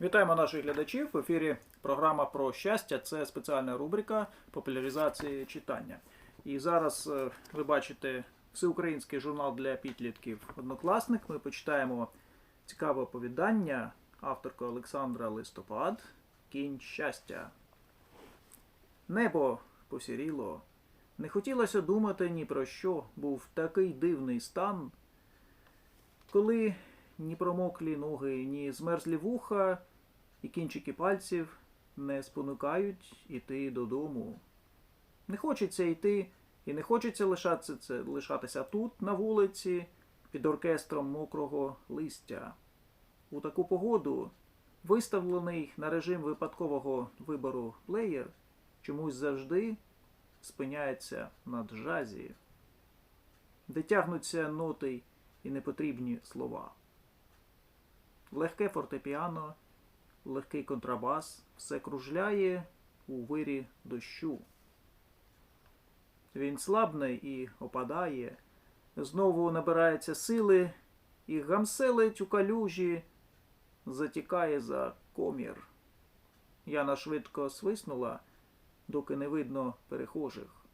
Вітаємо наших глядачів. В ефірі програма про щастя. Це спеціальна рубрика популяризації читання. І зараз е, ви бачите всеукраїнський журнал для підлітків Однокласник. Ми почитаємо цікаве оповідання авторка Олександра Листопад. Кінь щастя. Небо посіріло. Не хотілося думати ні про що. Був такий дивний стан, коли ні промоклі ноги, ні змерзлі вуха і кінчики пальців не спонукають іти додому. Не хочеться йти і не хочеться лишатися, лишатися тут, на вулиці, під оркестром мокрого листя. У таку погоду виставлений на режим випадкового вибору плеєр чомусь завжди спиняється на джазі, де тягнуться ноти і непотрібні слова. Легке фортепіано, легкий контрабас, все кружляє у вирі дощу. Він слабне і опадає, знову набирається сили і гамселить у калюжі, затікає за комір. Яна швидко свиснула, доки не видно перехожих,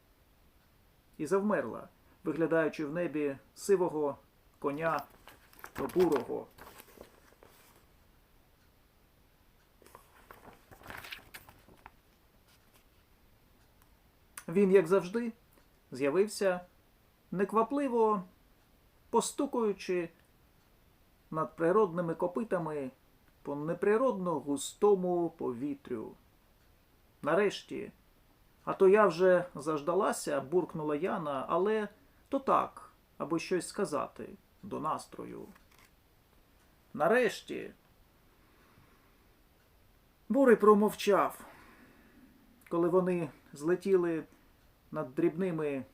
і завмерла, виглядаючи в небі сивого коня бурого. Він, як завжди, з'явився неквапливо постукуючи над природними копитами по неприродно густому повітрю. Нарешті, а то я вже заждалася, буркнула Яна, але то так, аби щось сказати до настрою. Нарешті. Бурий промовчав, коли вони злетіли над дрібними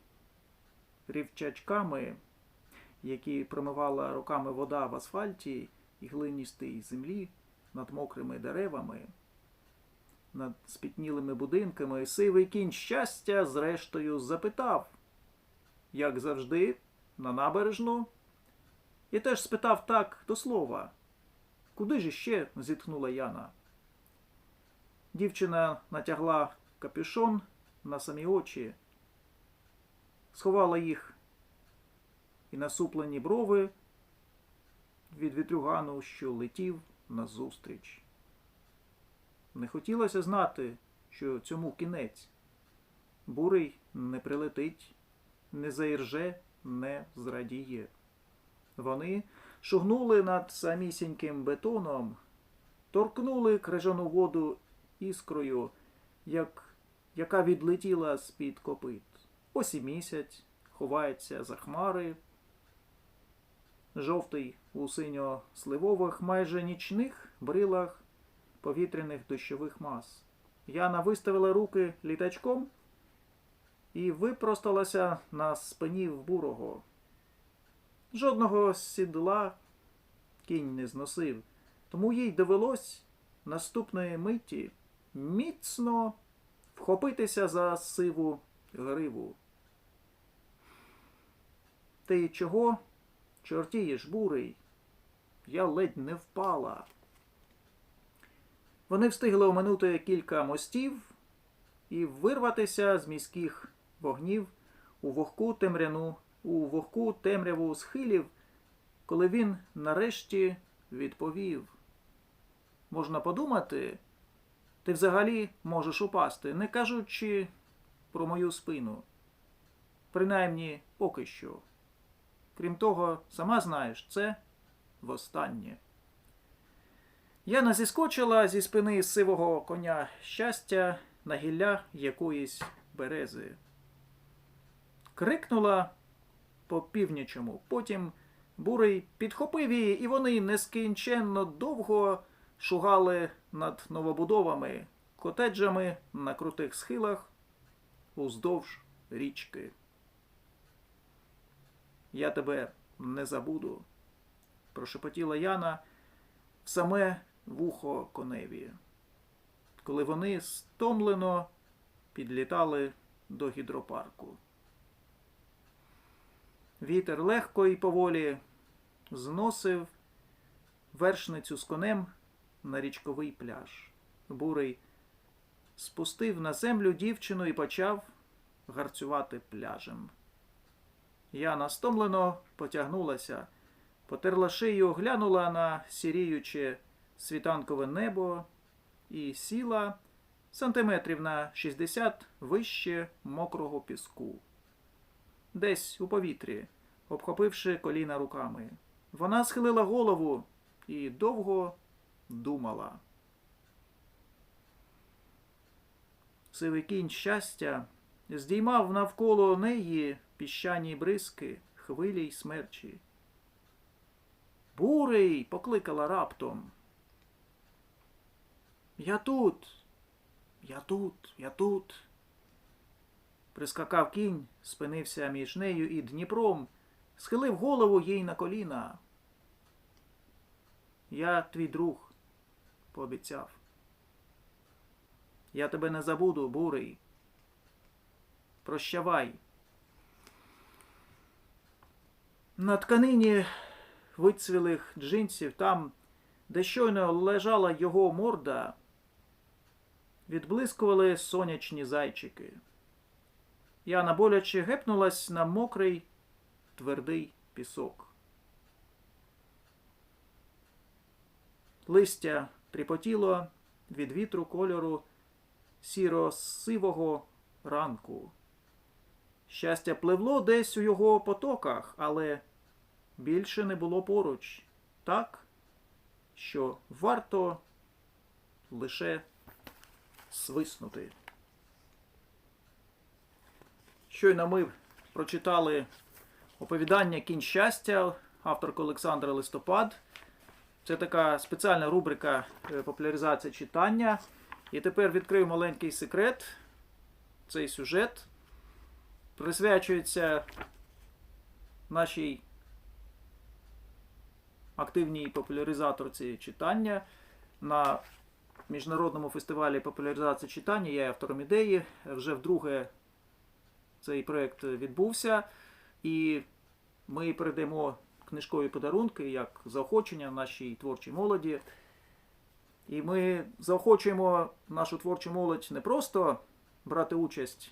рівчачками, які промивала руками вода в асфальті і глиністій землі над мокрими деревами, над спітнілими будинками, сивий кінь щастя зрештою запитав, як завжди, на набережну, і теж спитав так до слова. Куди ж іще? зітхнула Яна. Дівчина натягла капюшон на самі очі, сховала їх і насуплені брови від вітрюгану, що летів назустріч. Не хотілося знати, що цьому кінець. Бурий не прилетить, не заірже, не зрадіє. Вони шугнули над самісіньким бетоном, торкнули крижану воду іскрою, як, яка відлетіла з-під копит. Ось і місяць ховається за хмари. Жовтий у синьо-сливових, майже нічних брилах повітряних дощових мас. Яна виставила руки літачком і випросталася на спині в бурого. Жодного сідла кінь не зносив, тому їй довелось наступної миті міцно вхопитися за сиву гриву. Ти чого? Чортієш, бурий? Я ледь не впала. Вони встигли оминути кілька мостів і вирватися з міських вогнів у вогку темряну, у вогку темряву схилів, коли він нарешті відповів. Можна подумати, ти взагалі можеш упасти, не кажучи про мою спину. Принаймні поки що. Крім того, сама знаєш, це востаннє. Яна зіскочила зі спини сивого коня щастя на гілля якоїсь берези. Крикнула по північому. Потім бурий підхопив її, і вони нескінченно довго шугали над новобудовами, котеджами на крутих схилах уздовж річки. Я тебе не забуду, прошепотіла Яна в саме вухо коневі, коли вони стомлено підлітали до гідропарку. Вітер легко і поволі зносив вершницю з конем на річковий пляж. Бурий спустив на землю дівчину і почав гарцювати пляжем. Яна стомлено потягнулася, потерла шию, глянула на сіріюче світанкове небо і сіла сантиметрів на 60 вище мокрого піску. Десь у повітрі, обхопивши коліна руками. Вона схилила голову і довго думала. Сивий кінь щастя здіймав навколо неї піщані бризки, хвилі й смерчі. Бурий. покликала раптом. Я тут, я тут, я тут. Прискакав кінь, спинився між нею і Дніпром, схилив голову їй на коліна. Я твій друг, пообіцяв. Я тебе не забуду, бурий. Прощавай. На тканині вицвілих джинсів, там, де щойно лежала його морда, відблискували сонячні зайчики. Яна боляче гепнулась на мокрий твердий пісок. Листя тріпотіло від вітру кольору сіро-сивого ранку. Щастя пливло десь у його потоках, але більше не було поруч, так, що варто лише свиснути. Щойно ми прочитали оповідання Кінь щастя, авторка Олександра Листопад. Це така спеціальна рубрика е, популяризація читання. І тепер відкрию маленький секрет. Цей сюжет присвячується нашій активній популяризаторці читання на міжнародному фестивалі популяризації читання. Я є автором ідеї. Вже вдруге цей проєкт відбувся. І ми передаємо книжкові подарунки як заохочення нашій творчій молоді. І ми заохочуємо нашу творчу молодь не просто брати участь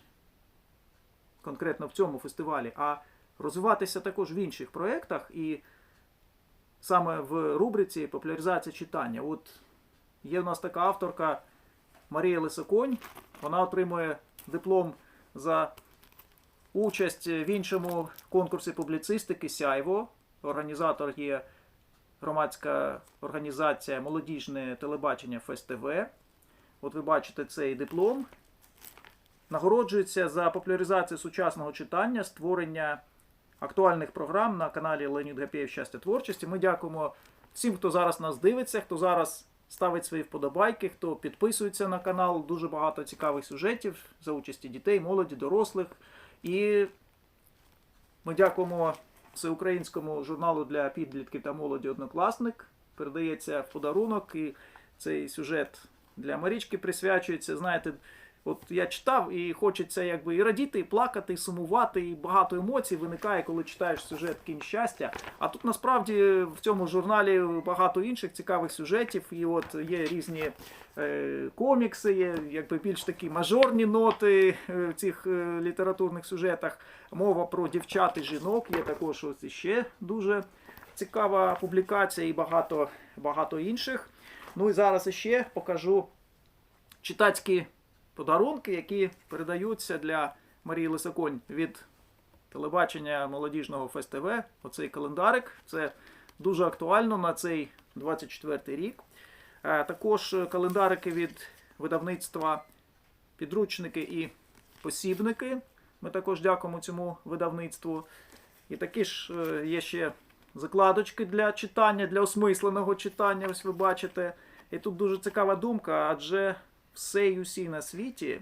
конкретно в цьому фестивалі, а розвиватися також в інших проєктах. І саме в рубриці популяризація читання. От є в нас така авторка Марія Лисоконь. Вона отримує диплом за участь в іншому конкурсі публіцистики Сяйво. Організатор є громадська організація Молодіжне телебачення ФСТВ. От ви бачите цей диплом. Нагороджується за популяризацію сучасного читання, створення актуальних програм на каналі Леонід Гапєєв Щастя творчості. Ми дякуємо всім, хто зараз нас дивиться, хто зараз ставить свої вподобайки, хто підписується на канал. Дуже багато цікавих сюжетів за участі дітей, молоді, дорослих. І ми дякуємо всеукраїнському журналу для підлітків та молоді Однокласник. Передається в подарунок, і цей сюжет для Марічки присвячується. Знаєте, от я читав і хочеться якби і радіти, і плакати, і сумувати, і багато емоцій виникає, коли читаєш сюжет кінь щастя. А тут насправді в цьому журналі багато інших цікавих сюжетів. І от є різні е, комікси, є якби більш такі мажорні ноти е, в цих е, літературних сюжетах. Мова про дівчат і жінок. Є також ось іще дуже цікава публікація і багато, багато інших. Ну і зараз іще покажу читацькі подарунки, які передаються для Марії Лисаконь від телебачення молодіжного ФСТВ. Оцей календарик. Це дуже актуально на цей 24 рік. Е, Також календарики від видавництва підручники і посібники. Ми також дякуємо цьому видавництву. І такі ж е, є ще закладочки для читання, для осмисленого читання. Ось ви бачите. І тут дуже цікава думка, адже все і усі на світі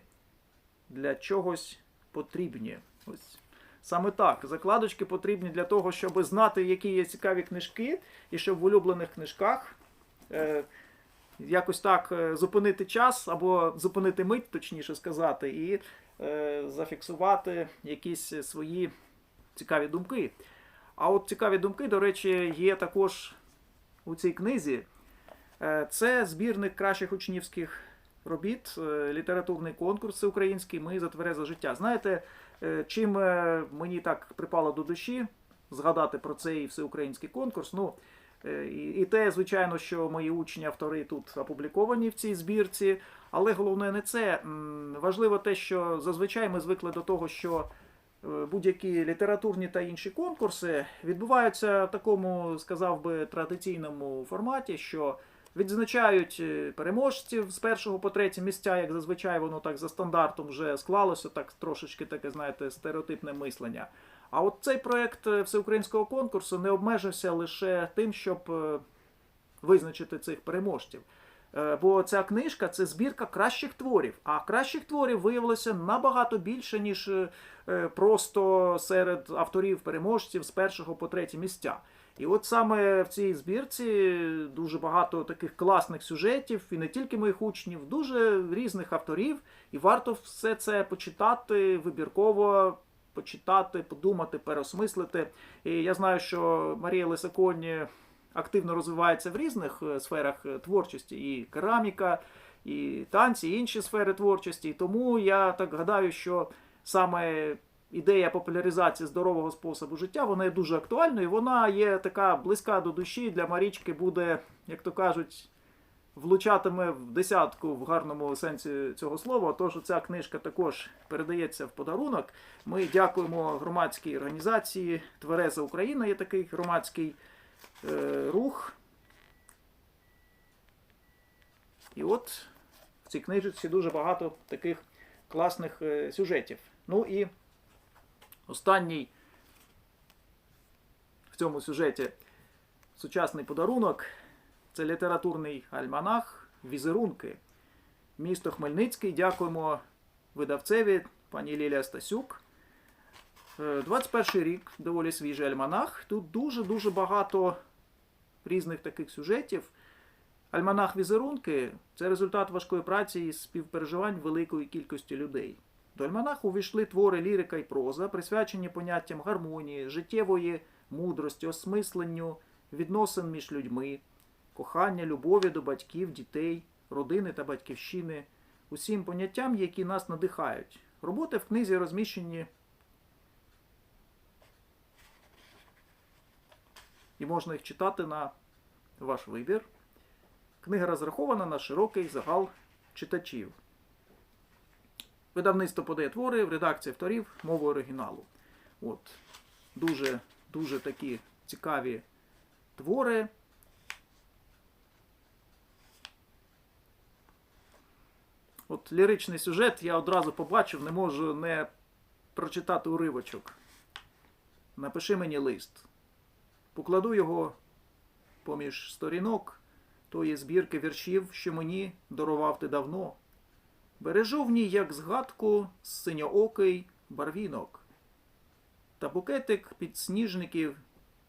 для чогось потрібні. Ось. Саме так, закладочки потрібні для того, щоб знати, які є цікаві книжки, і щоб в улюблених книжках е, якось так е, зупинити час або зупинити мить, точніше сказати, і е, зафіксувати якісь свої цікаві думки. А от цікаві думки, до речі, є також у цій книзі. Е, Це збірник кращих учнівських робіт, е, літературний конкурс український Ми за тверезе життя. Знаєте, е, чим е, мені так припало до душі згадати про цей всеукраїнський конкурс? Ну, і, те, звичайно, що мої учні, автори тут опубліковані в цій збірці. Але головне не це. Важливо те, що зазвичай ми звикли до того, що будь-які літературні та інші конкурси відбуваються в такому, сказав би, традиційному форматі, що відзначають е, переможців з першого по третє місця, як зазвичай воно так за стандартом вже склалося, так трошечки таке, знаєте, стереотипне мислення. А от цей проект е, всеукраїнського конкурсу не обмежився лише тим, щоб е, визначити цих переможців. Е, Бо ця книжка це збірка кращих творів. А кращих творів виявилося набагато більше, ніж е, е, просто серед авторів-переможців з першого по третє місця. І от саме в цій збірці дуже багато таких класних сюжетів, і не тільки моїх учнів, дуже різних авторів. І варто все це почитати вибірково, почитати, подумати, переосмислити. І я знаю, що Марія Лисаконь активно розвивається в різних е, сферах е, творчості, і кераміка, і танці, і інші сфери творчості. Тому я так гадаю, що саме ідея популяризації здорового способу життя вона є дуже актуальною. Вона є така близька до душі для Марічки, буде, як то кажуть, влучатиме в десятку в гарному сенсі цього слова. Тож ця книжка також передається в подарунок. Ми дякуємо громадській організації Твереза Україна. Є такий громадський рух. І от в цій книжці дуже багато таких класних е, сюжетів. Ну і останній в цьому сюжеті сучасний подарунок це літературний альманах Візерунки. Місто Хмельницький. Дякуємо видавцеві пані Лілія Стасюк. Е, 21 рік доволі свіжий альманах. Тут дуже-дуже багато різних таких сюжетів. Альманах Візерунки це результат важкої праці і співпереживань великої кількості людей. До альманаху увійшли твори лірика і проза, присвячені поняттям гармонії, життєвої мудрості, осмисленню, відносин між людьми, кохання, любові до батьків, дітей, родини та батьківщини, усім поняттям, які нас надихають. Роботи в книзі розміщені і можна їх читати на ваш вибір. Книга розрахована на широкий загал читачів. Видавництво подає твори в редакції авторів мовою оригіналу. От. Дуже, дуже такі цікаві твори. От ліричний сюжет я одразу побачив, не можу не прочитати уривочок. Напиши мені лист. Покладу його поміж сторінок тої збірки віршів, що мені дарував ти давно. Бережу в ній, як згадку, синьоокий барвінок, та букетик підсніжників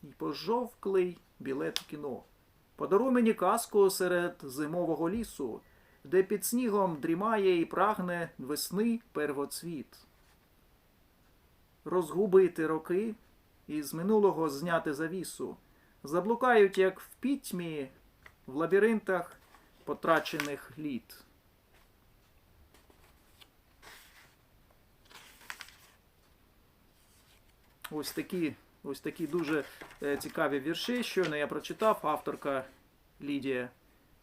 і пожовклий білет кіно. Подаруй мені казку серед зимового лісу, де під снігом дрімає і прагне весни первоцвіт. Розгубити роки і з минулого зняти завісу, заблукають, як в пітьмі, в лабіринтах потрачених літ. Ось такі, ось такі дуже е, цікаві вірші. Щойно я прочитав. Авторка Лідія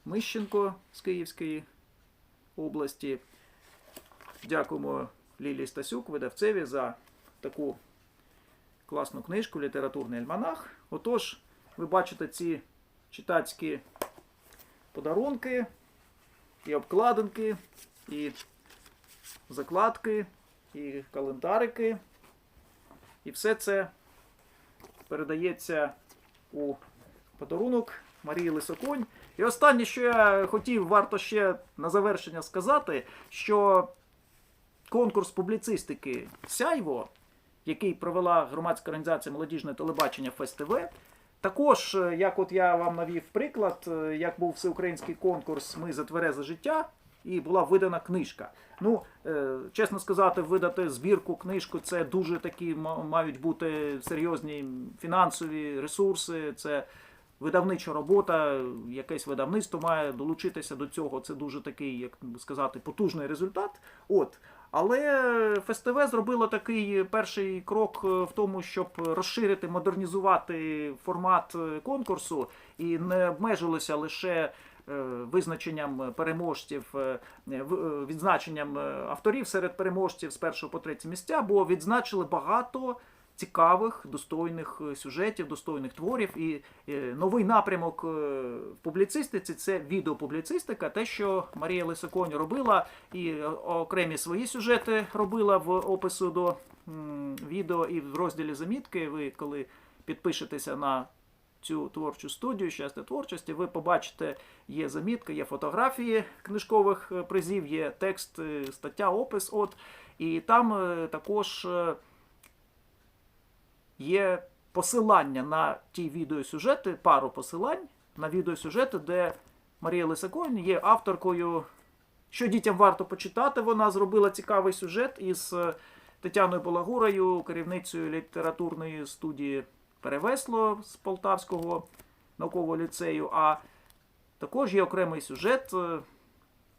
Мищенко з Київської області. Дякуємо Лілії Стасюк, видавцеві, за таку класну книжку Літературний альманах. Отож, ви бачите ці читацькі подарунки, і обкладинки, і закладки, і календарики. І все це передається у подарунок Марії Лисоконь. І останнє, що я хотів, варто ще на завершення сказати, що конкурс публіцистики Сяйво, який провела громадська організація Молодіжне телебачення ФСТВ, також, е, як от я вам навів приклад, е, як був всеукраїнський конкурс Ми за тверезе життя, і була видана книжка. Ну, е, чесно сказати, видати збірку, книжку це дуже такі ма- мають бути серйозні фінансові ресурси. Це видавнича робота, якесь видавництво має долучитися до цього. Це дуже такий, як сказати, потужний результат. От. Але ФСТВ зробило такий перший крок е, в тому, щоб розширити, модернізувати формат е, конкурсу і не обмежилося лише е, визначенням переможців, відзначенням авторів серед переможців з першого по третє місця, бо відзначили багато цікавих, достойних е, сюжетів, достойних творів. І е, новий напрямок е, в публіцистиці це відеопубліцистика, те, що Марія Лисаконь робила, і окремі свої сюжети робила в опису до відео і в розділі замітки. Ви коли підпишетеся на цю творчу студію щастя творчості, ви побачите, є замітка, є фотографії книжкових призів, є текст, стаття, опис. От, і там також є посилання на ті відеосюжети, пару посилань на відеосюжети, де Марія Лисаконь є авторкою. Що дітям варто почитати, вона зробила цікавий сюжет із е, Тетяною Балагурою, керівницею літературної студії Перевесло з Полтавського наукового ліцею. А також є окремий сюжет е,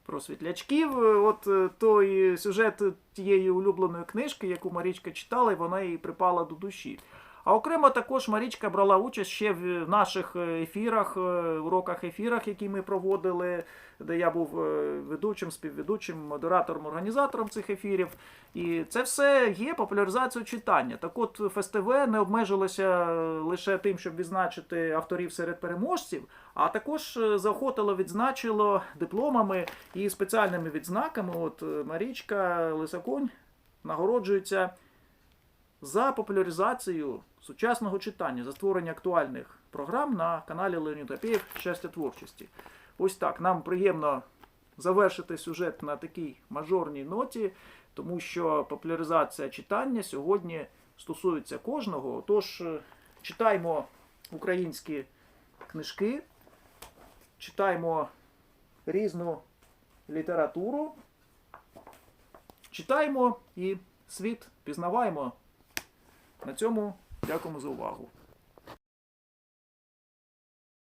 про світлячків. Е, От е, той сюжет тієї улюбленої книжки, яку Марічка читала, і вона їй припала до душі. А окремо також Марічка брала участь ще в наших е, ефірах, е, уроках ефірах, які ми проводили, де я був е, ведучим, співведучим, модератором, організатором цих ефірів. І це все є популяризацією читання. Так от ФСТВ не обмежилося лише тим, щоб відзначити авторів серед переможців, а також е, заохотило, відзначило дипломами і спеціальними відзнаками. От е, Марічка Лисаконь нагороджується за популяризацію сучасного читання, за створення актуальних програм на каналі Леоніда Пєєв Щастя творчості. Ось так. Нам приємно завершити сюжет на такій мажорній ноті, тому що популяризація читання сьогодні стосується кожного. Тож е, читаймо українські книжки, читаймо різну літературу, читаємо і світ пізнаваємо. На цьому дякуємо за увагу.